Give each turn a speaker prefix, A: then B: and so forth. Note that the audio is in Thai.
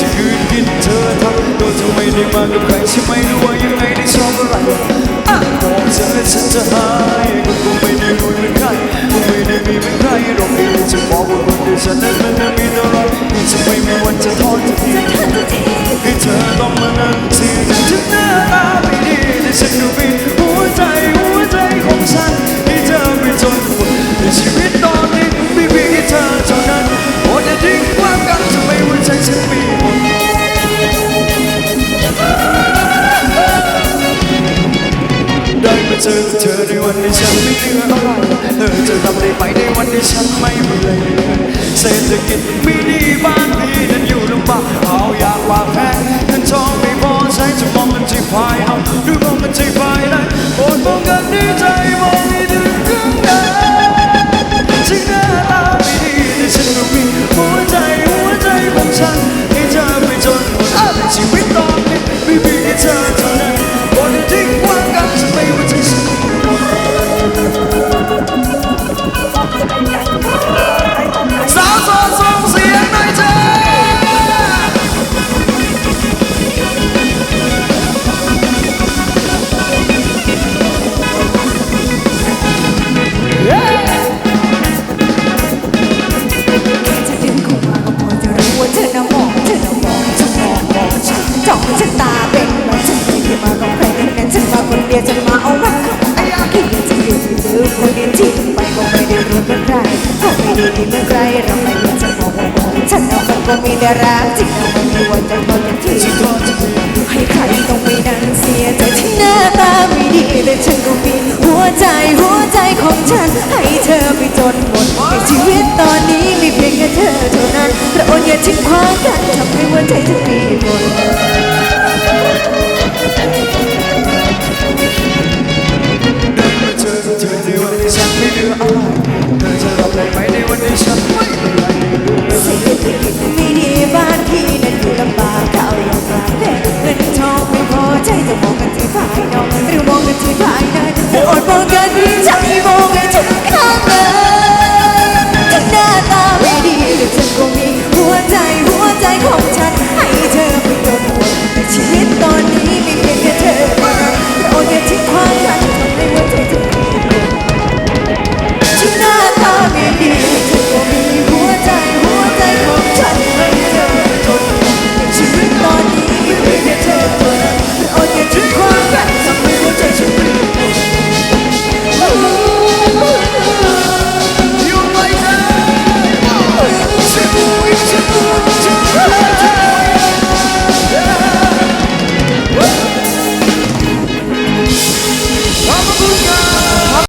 A: ากจะคืนกินเธอทั้งตัวเธอไม่ได้มากับใครใช่ไหมรู้ว่ายังไงได้ชอบอะไรอะบอกเธอฉันจะหายก็คงไม่ได้รวยเหมือนใครคงไม่ได้มีเหมือนใครหรอกที่จะบอกว่าคนที่ฉันนั้นมันมีเท่า อเธอในวันที่ฉันไม่เหลืออะไรเธอจะทำได้ไหมในวันที่ฉันไม่เหลือเศรษฐกิจไม่ดีบ้านพี่นั้นอยู่ลำบากเอาอยากวางแผน ยวฉันมาเอา
B: รักไอ้ยาคิดจะอยู่ที่เดิมคนเดียวที่ไปก็ไม่ได้รู้เมือนใครก็ไม่ได้ดีเมือนใครเราไม่รู้จะมองมองฉันเอาคนก็มีแต่รักจริงเราไม่มีวันจะพอจะทิ้ง
A: ฉันก็จะ
B: ให้ใครต้องไปนั่งเสียใจที่หน้าตาไม่ดีแต่ฉันก็มีหัวใจหัวใจของฉัน ให้เธอไปจนหมดในชีวิตตอนนี้มีเพียงแค่เธอเท่านั้นพระองค์อย่าทิ้งขว้างกันทำให้หัวใจฉันมีหมด